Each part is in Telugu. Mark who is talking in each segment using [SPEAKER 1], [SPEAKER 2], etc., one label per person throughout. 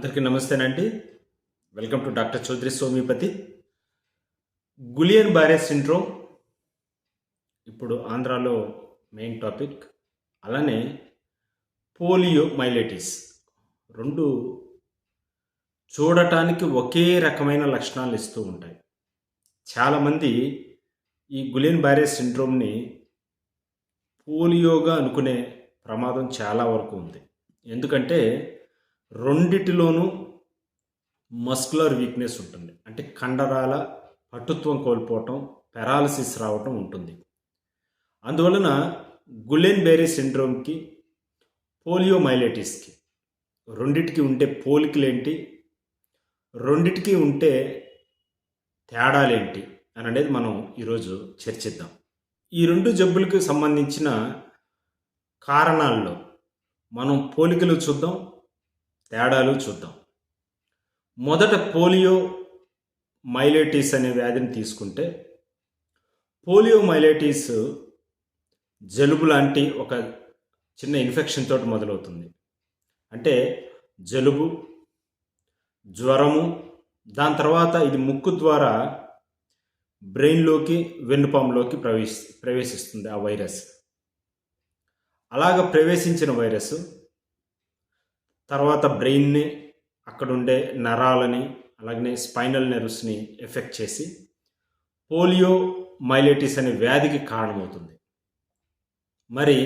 [SPEAKER 1] అందరికీ నమస్తేనండి. Welcome to doctor Chowdary Somipathi Guillain Barre syndrome ఇప్పుడు ఆంధ్రాలో మెయిన్ టాపిక్ అలానే పోలియో మైలైటిస్ రెండు చూడటానికి ఒకే రకమైన లక్షణాలు ఇస్తూ ఉంటాయి. చాలామంది ఈ గులియన్ బారే సిండ్రోమ్ని పోలియోగా అనుకునే ప్రమాదం చాలా వరకు ఉంది. ఎందుకంటే రెండిటిలోనూ మస్కులర్ వీక్నెస్ ఉంటుంది. అంటే కండరాల పటుత్వం కోల్పోవటం పెరాలసిస్ రావటం ఉంటుంది. అందువలన గులెన్ బేరీ సిండ్రోమ్కి పోలియో మైలైటిస్కి రెండిటికి ఉండే పోలికలేంటి? రెండిటికి ఉంటే తేడాలేంటి అని అనేది మనం ఈరోజు చర్చిద్దాం. ఈ రెండు జబ్బులకు సంబంధించిన కారణాల్లో మనం పోలికలు చూద్దాం తేడాలు చూద్దాం. మొదట పోలియో మైలైటిస్ అనే వ్యాధిని తీసుకుంటే పోలియో మైలైటిస్ జలుబు లాంటి ఒక చిన్న ఇన్ఫెక్షన్ తోటి మొదలవుతుంది. అంటే జలుబు జ్వరము దాని తర్వాత ఇది ముక్కు ద్వారా బ్రెయిన్లోకి వెన్నుపాములోకి ప్రవేశ ప్రవేశిస్తుంది ఆ వైరస్. అలాగ ప్రవేశించిన వైరస్ తర్వాత బ్రెయిన్ని అక్కడుండే నరాలని అలాగనే స్పైనల్ నెర్వ్స్ని ఎఫెక్ట్ చేసి పోలియో మైలైటిస్ అనే వ్యాధికి కారణమవుతుంది. మరి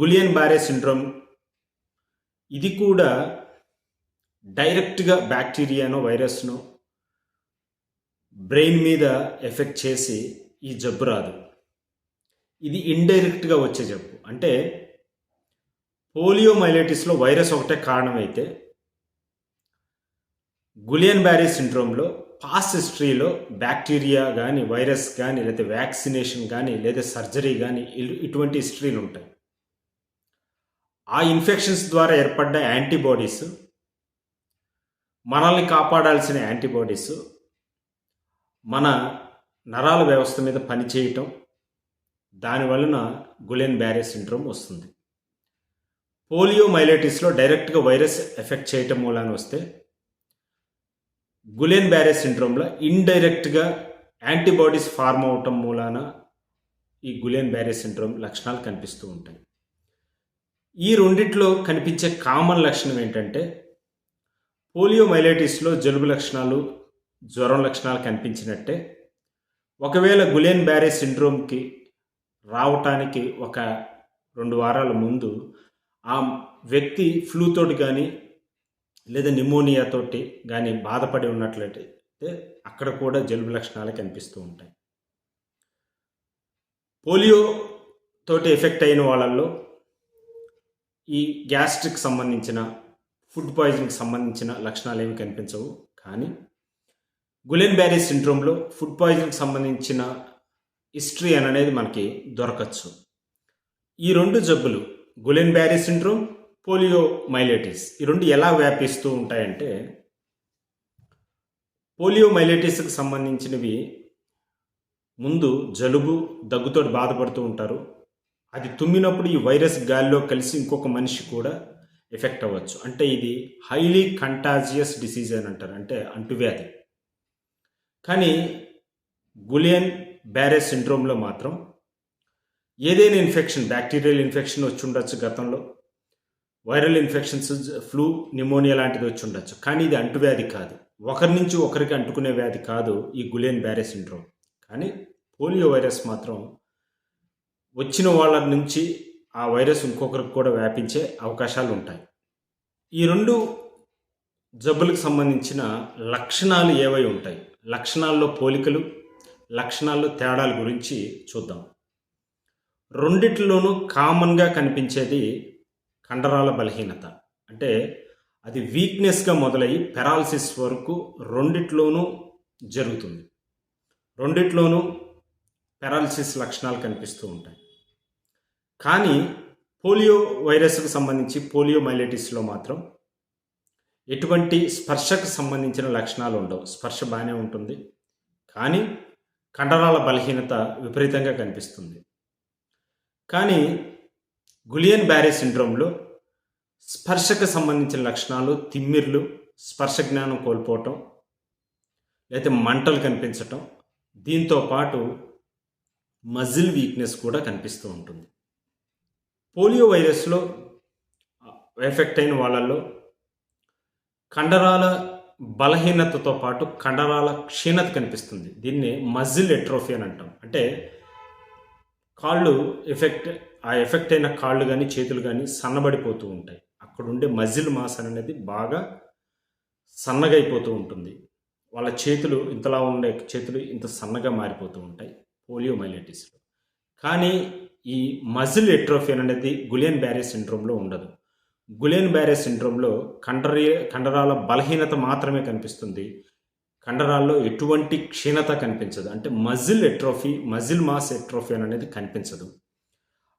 [SPEAKER 1] గులియన్ బారే సిండ్రోమ్ ఇది కూడా డైరెక్ట్గా బ్యాక్టీరియానో వైరస్ను బ్రెయిన్ మీద ఎఫెక్ట్ చేసి ఈ జబ్బు రాదు. ఇది ఇండైరెక్ట్గా వచ్చే జబ్బు. అంటే పోలియో మైలైటిస్లో వైరస్ ఒకటే కారణమైతే గులియన్ బ్యారీ సిండ్రోమ్లో పాస్ హిస్టరీలో బ్యాక్టీరియా కానీ వైరస్ కానీ లేదా వ్యాక్సినేషన్ కానీ లేదా సర్జరీ కానీ ఇటువంటి హిస్టరీలు ఉంటాయి. ఆ ఇన్ఫెక్షన్స్ ద్వారా ఏర్పడ్డ యాంటీబాడీస్ మనల్ని కాపాడాల్సిన యాంటీబాడీస్ మన నరాల వ్యవస్థ మీద పనిచేయటం దాని వలన గులెన్ బ్యారే సిండ్రోమ్ వస్తుంది. పోలియో మైలైటిస్లో డైరెక్ట్గా వైరస్ ఎఫెక్ట్ చేయటం మూలాన వస్తే గులెన్ బ్యారే సిండ్రోమ్లో ఇండైరెక్ట్గా యాంటీబాడీస్ ఫార్మ్ అవటం మూలాన ఈ గులెన్ బ్యారే సిండ్రోమ్ లక్షణాలు కనిపిస్తూ ఉంటాయి. ఈ రెండిట్లో కనిపించే కామన్ లక్షణం ఏంటంటే పోలియో మైలైటిస్లో జలుబు లక్షణాలు జ్వరం లక్షణాలు కనిపించినట్టే ఒకవేళ గులెన్ బ్యారే సిండ్రోమ్కి రావటానికి ఒక రెండు వారాల ముందు ఆ వ్యక్తి ఫ్లూతోటి కానీ లేదా నిమోనియాతోటి కానీ బాధపడి ఉన్నట్లయితే అక్కడ కూడా జలుబు లక్షణాలు కనిపిస్తూ ఉంటాయి. పోలియో తోటి ఎఫెక్ట్ అయిన వాళ్ళల్లో ఈ గ్యాస్ట్రిక్ సంబంధించిన ఫుడ్ పాయిజన్కి సంబంధించిన లక్షణాలు ఏమి కనిపించవు. కానీ గులెన్ బ్యారీ సిండ్రోమ్లో ఫుడ్ పాయిజన్కి సంబంధించిన హిస్టరీ అని అనేది మనకి దొరకచ్చు. ఈ రెండు జబ్బులు Guillain Barre syndrome polio myelitis ఈ రెండు ఎలా వ్యాపిస్తూ ఉంటాయంటే పోలియో మైలైటిస్కి సంబంధించినవి ముందు జలుబు దగ్గుతోటి బాధపడుతూ ఉంటారు. అది తుమ్మినప్పుడు ఈ వైరస్ గాలిలో కలిసి ఇంకొక మనిషి కూడా ఎఫెక్ట్ అవ్వచ్చు. అంటే ఇది హైలీ కంటాజియస్ డిసీజ్ అని అంటారు. అంటే అంటువ్యాధి. కానీ గులియన్ బ్యారే సిండ్రోమ్లో మాత్రం ఏదైనా ఇన్ఫెక్షన్ బ్యాక్టీరియల్ ఇన్ఫెక్షన్ వచ్చి ఉండొచ్చు గతంలో. వైరల్ ఇన్ఫెక్షన్స్ ఫ్లూ నిమోనియా లాంటిది వచ్చి ఉండొచ్చు. కానీ ఇది అంటువ్యాధి కాదు. ఒకరి నుంచి ఒకరికి అంటుకునే వ్యాధి కాదు ఈ గులేన్ బ్యారే సిండ్రోమ్. కానీ పోలియో వైరస్ మాత్రం వచ్చిన వాళ్ళ నుంచి ఆ వైరస్ ఇంకొకరికి కూడా వ్యాపించే అవకాశాలు ఉంటాయి. ఈ రెండు జబ్బులకు సంబంధించిన లక్షణాలు ఏవై ఉంటాయి? లక్షణాల్లో పోలికలు లక్షణాల్లో తేడాల గురించి చూద్దాం. రెండిట్లోనూ కామన్గా కనిపించేది కండరాల బలహీనత. అంటే అది వీక్నెస్గా మొదలయ్యి పెరాలసిస్ వరకు రెండిట్లోనూ జరుగుతుంది. రెండిట్లోనూ పెరాలసిస్ లక్షణాలు కనిపిస్తూ ఉంటాయి. కానీ పోలియో వైరస్కు సంబంధించి పోలియో మైలైటిస్లో మాత్రం ఎటువంటి స్పర్శకు సంబంధించిన లక్షణాలు ఉండవు. స్పర్శ బాగానే ఉంటుంది. కానీ కండరాల బలహీనత విపరీతంగా కనిపిస్తుంది. కానీ గులియన్ బ్యారే సిండ్రోమ్లో స్పర్శకు సంబంధించిన లక్షణాలు తిమ్మిర్లు స్పర్శ జ్ఞానం కోల్పోవటం లేకపోతే మంటలు కనిపించటం దీంతో పాటు మజిల్ వీక్నెస్ కూడా కనిపిస్తూ ఉంటుంది. పోలియో వైరస్లో ఎఫెక్ట్ అయిన వాళ్ళల్లో కండరాల బలహీనతతో పాటు కండరాల క్షీణత కనిపిస్తుంది. దీన్ని మజిల్ ఎట్రోఫీ అని అంటాం. అంటే కాళ్ళు ఎఫెక్ట్ ఆ ఎఫెక్ట్ అయిన కాళ్ళు కానీ చేతులు కానీ సన్నబడిపోతూ ఉంటాయి. అక్కడ ఉండే మజిల్ మాస్ అనేది బాగా సన్నగా అయిపోతూ ఉంటుంది. వాళ్ళ చేతులు ఇంతలా ఉండే చేతులు ఇంత సన్నగా మారిపోతూ ఉంటాయి పోలియో మైలైటిస్లో కానీ ఈ మజిల్ ఎట్రోఫియన్ అనేది గులియన్ బ్యారే సిండ్రోమ్లో ఉండదు. గులియన్ బ్యారే సిండ్రోమ్లో కండరీ కండరాల బలహీనత మాత్రమే కనిపిస్తుంది. కండరాల్లో ఎటువంటి క్షీణత కనిపించదు. అంటే muscle atrophy muscle mass atrophy అనేది కనిపించదు.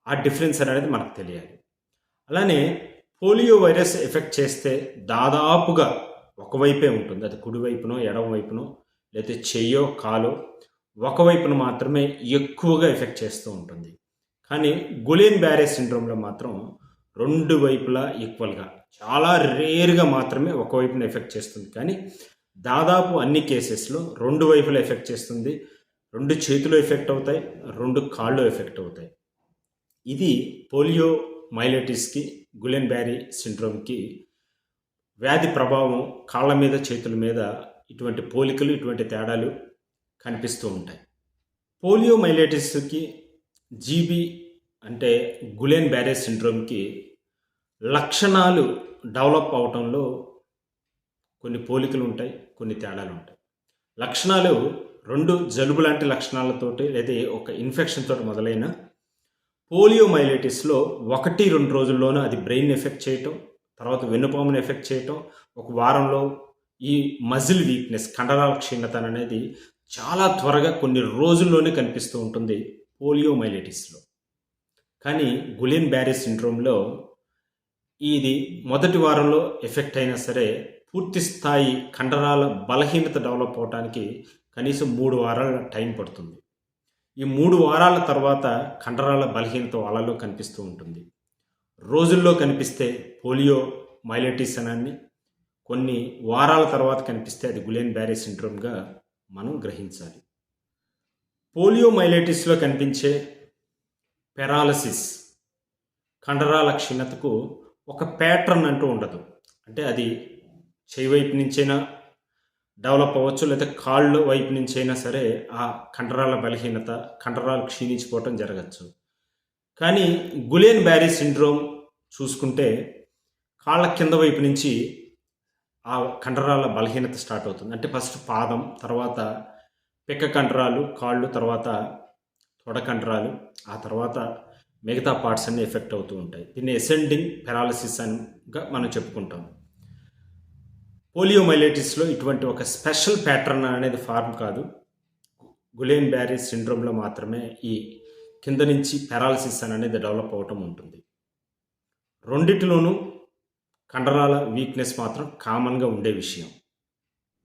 [SPEAKER 1] ఆ డిఫరెన్స్ అనేది మనకు తెలియాలి. అలానే పోలియో వైరస్ ఎఫెక్ట్ చేస్తే దాదాపుగా ఒకవైపే ఉంటుంది. అది కుడివైపునో ఎడమవైపునో లేకపోతే చెయ్యో కాలో ఒకవైపున మాత్రమే ఎక్కువగా ఎఫెక్ట్ చేస్తూ ఉంటుంది. కానీ గులేన్ బ్యారే సిండ్రోమ్లో మాత్రం రెండు వైపులా ఈక్వల్గా చాలా రేర్గా మాత్రమే ఒకవైపున ఎఫెక్ట్ చేస్తుంది. కానీ దాదాపు అన్ని కేసెస్లో రెండు వైపులా ఎఫెక్ట్ చేస్తుంది. రెండు చేతులు ఎఫెక్ట్ అవుతాయి. రెండు కాళ్ళు ఎఫెక్ట్ అవుతాయి. ఇది పోలియో మైలైటిస్కి గులెన్ బ్యారీ సిండ్రోమ్కి వ్యాధి ప్రభావం కాళ్ళ మీద చేతుల మీద ఇటువంటి పోలికలు ఇటువంటి తేడాలు కనిపిస్తూ ఉంటాయి. పోలియో మైలైటిస్కి జీబీ అంటే గులెన్ బ్యారే సిండ్రోమ్కి లక్షణాలు డెవలప్ అవటంలో కొన్ని పోలికలు ఉంటాయి కొన్ని తేడాలు ఉంటాయి. లక్షణాలు రెండు జలుబు లాంటి లక్షణాలతోటి లేదా ఒక ఇన్ఫెక్షన్ తోటి మొదలైన పోలియో మైలైటిస్లో ఒకటి రెండు రోజుల్లోనూ అది బ్రెయిన్ ఎఫెక్ట్ చేయటం తర్వాత వెన్నుపామును ఎఫెక్ట్ చేయటం ఒక వారంలో ఈ మజిల్ వీక్నెస్ కండరాల క్షీణత అనేది చాలా త్వరగా కొన్ని రోజుల్లోనే కనిపిస్తూ ఉంటుంది పోలియో మైలైటిస్లో కానీ గులియన్ బ్యారీ సిండ్రోమ్లో ఇది మొదటి వారంలో ఎఫెక్ట్ అయినా సరే పూర్తి స్థాయి కండరాల బలహీనత డెవలప్ అవడానికి కనీసం మూడు వారాల టైం పడుతుంది. ఈ మూడు వారాల తర్వాత కండరాల బలహీనత వాళ్ళలో కనిపిస్తూ ఉంటుంది. రోజుల్లో కనిపిస్తే పోలియో మైలైటిస్ అనాన్ని కొన్ని వారాల తర్వాత కనిపిస్తే అది గులేన్ బ్యారీ సిండ్రోమ్గా మనం గ్రహించాలి. పోలియో మైలైటిస్లో కనిపించే పెరాలసిస్ కండరాల క్షీణతకు ఒక ప్యాటర్న్ అంటూ ఉండదు. అంటే అది చేయి వైపు నుంచైనా డెవలప్ అవ్వచ్చు లేదా కాళ్ళు వైపు నుంచి అయినా సరే ఆ కండరాల బలహీనత కండరాలు క్షీణించిపోవటం జరగచ్చు. కానీ గులేన్ బ్యారీ సిండ్రోమ్ చూసుకుంటే కాళ్ళ కింద వైపు నుంచి ఆ కండరాల బలహీనత స్టార్ట్ అవుతుంది. అంటే ఫస్ట్ పాదం తర్వాత పిక్క కండరాలు కాళ్ళు తర్వాత తొడ కండరాలు ఆ తర్వాత మిగతా పార్ట్స్ అన్ని ఎఫెక్ట్ అవుతూ ఉంటాయి. దీన్ని ఎసెండింగ్ పెరాలసిస్ అనిగా మనం చెప్పుకుంటాం. పోలియోమైలైటిస్లో ఇటువంటి ఒక స్పెషల్ ప్యాటర్న్ అనేది ఫార్మ్ కాదు. గులేన్ బ్యారీ సిండ్రోమ్లో మాత్రమే ఈ కింద నుంచి పెరాలసిస్ అనేది డెవలప్ అవటం ఉంటుంది. రెండిటిలోనూ కండరాల వీక్నెస్ మాత్రం కామన్గా ఉండే విషయం.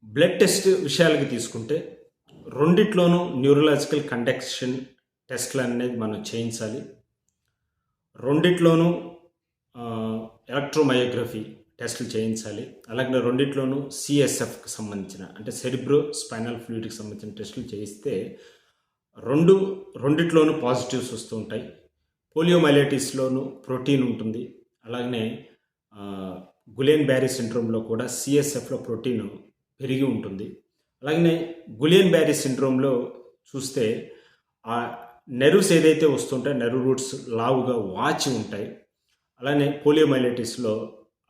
[SPEAKER 1] బ్లడ్ టెస్ట్ విషయాలకి తీసుకుంటే రెండిట్లోనూ న్యూరలాజికల్ కండక్షన్ టెస్ట్లు అనేది మనం చేయించాలి. రెండిట్లోనూ ఎలక్ట్రోమయోగ్రఫీ టెస్టులు చేయించాలి. అలాగే రెండిట్లోనూ సిఎస్ఎఫ్కి సంబంధించిన అంటే సెరిబ్రో స్పైనల్ ఫ్లూయిడ్కి సంబంధించిన టెస్టులు చేయిస్తే రెండు రెండిట్లోనూ పాజిటివ్స్ వస్తూ ఉంటాయి. పోలియోమైలైటిస్లోనూ ప్రోటీన్ ఉంటుంది. అలాగనే గులేన్ బ్యారీ సిండ్రోమ్లో కూడా సిఎస్ఎఫ్లో ప్రోటీన్ పెరిగి ఉంటుంది. అలాగనే గులియన్ బ్యారీ సిండ్రోమ్లో చూస్తే ఆ నెర్వ్స్ ఏదైతే వస్తుంటాయో నెర్వ్ రూట్స్ లావుగా వాచి ఉంటాయి. అలానే పోలియోమైలైటిస్లో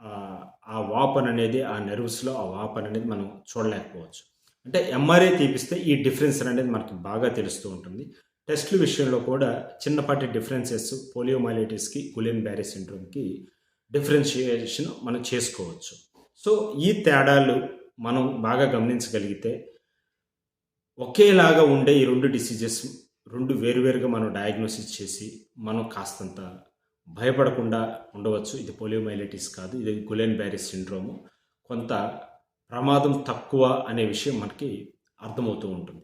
[SPEAKER 1] ఆ వాపన్ అనేది ఆ నెర్వ్స్లో ఆ వాపన్ అనేది మనం చూడలేకపోవచ్చు. అంటే ఎంఆర్ఐ తీపిస్తే ఈ డిఫరెన్స్ అనేది మనకి బాగా తెలుస్తూ ఉంటుంది. టెస్ట్ల విషయంలో కూడా చిన్నపాటి డిఫరెన్సెస్ పోలియోమైలైటిస్కి గులియన్ బ్యారీ సిండ్రోమ్కి డిఫరెన్షియేషన్ మనం చేసుకోవచ్చు. సో ఈ తేడాలు మనం బాగా గమనించగలిగితే ఒకేలాగా ఉండే ఈ రెండు డిసీజెస్ రెండు వేరువేరుగా మనం డయాగ్నోసిస్ చేసి మనం కాస్తంత భయపడకుండా ఉండవచ్చు. ఇది పోలియోమైలైటిస్ కాదు. ఇది గులెన్ బ్యారీ సిండ్రోము కొంత ప్రమాదం తక్కువ అనే విషయం మనకి అర్థమవుతూ ఉంటుంది.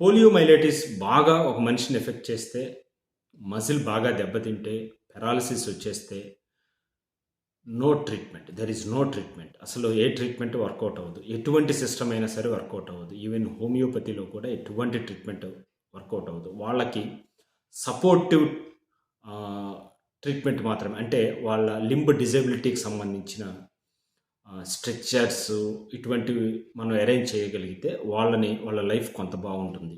[SPEAKER 1] పోలియోమైలైటిస్ బాగా ఒక మనిషిని ఎఫెక్ట్ చేస్తే మజిల్ బాగా దెబ్బతింటే పెరాలసిస్ వచ్చేస్తే no treatment there is no treatment అసలు ఏ ట్రీట్మెంట్ వర్కౌట్ అవ్వదు. ఎటువంటి సిస్టమ్ అయినా సరే వర్కౌట్ అవ్వదు. ఈవెన్ హోమియోపతిలో కూడా ఎటువంటి ట్రీట్మెంట్ వర్కౌట్ అవ్వదు. వాళ్ళకి సపోర్టివ్ ట్రీట్మెంట్ మాత్రమే. అంటే వాళ్ళ లింబ్ డిజబిలిటీకి సంబంధించిన స్ట్రెచ్చర్స్ ఇటువంటివి మనం అరేంజ్ చేయగలిగితే వాళ్ళని వాళ్ళ లైఫ్ కొంత బాగుంటుంది.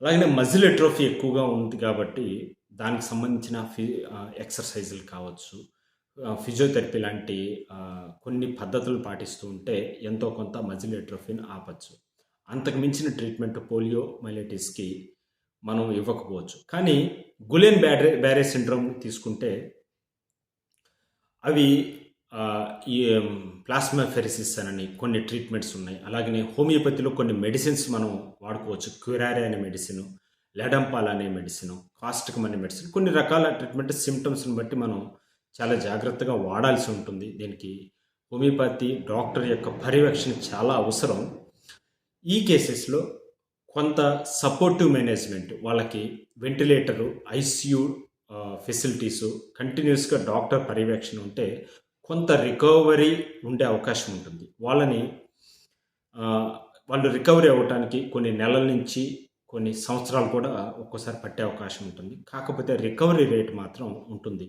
[SPEAKER 1] అలాగనే మజిల్ ఎట్రోఫీ ఎక్కువగా ఉంది కాబట్టి దానికి సంబంధించిన ఫి ఎక్సర్సైజులు కావచ్చు ఫిజియోథెరపీ లాంటి కొన్ని పద్ధతులు పాటిస్తూ ఉంటే ఎంతో కొంత మజిల్ ఎట్రోఫీని ఆపచ్చు. అంతకు మించిన ట్రీట్మెంట్ పోలియో మైలైటిస్కి మనం ఇవ్వకపోవచ్చు. కానీ గులెన్ బ్యారే బ్యారే సిండ్రోమ్ తీసుకుంటే అవి ఈ ప్లాస్మాఫెరిసిస్ అని కొన్ని ట్రీట్మెంట్స్ ఉన్నాయి. అలాగనే హోమియోపతిలో కొన్ని మెడిసిన్స్ మనం వాడుకోవచ్చు. క్యూరారే అనే మెడిసిన్ లెడంపాల్ అనే మెడిసిన్ కాస్టికం అనే మెడిసిన్ కొన్ని రకాల ట్రీట్మెంట్ సిమ్టమ్స్ని బట్టి మనం చాలా జాగ్రత్తగా వాడాల్సి ఉంటుంది. దీనికి హోమియోపతి డాక్టర్ యొక్క పర్యవేక్షణ చాలా అవసరం. ఈ కేసెస్లో కొంత సపోర్టివ్ మేనేజ్మెంట్ వాళ్ళకి వెంటిలేటరు ఐసీయూ ఫెసిలిటీసు కంటిన్యూస్గా డాక్టర్ పర్యవేక్షణ ఉంటే కొంత రికవరీ ఉండే అవకాశం ఉంటుంది. వాళ్ళని వాళ్ళు రికవరీ అవ్వటానికి కొన్ని నెలల నుంచి కొన్ని సంవత్సరాలు కూడా ఒక్కోసారి పట్టే అవకాశం ఉంటుంది. కాకపోతే రికవరీ రేట్ మాత్రం ఉంటుంది.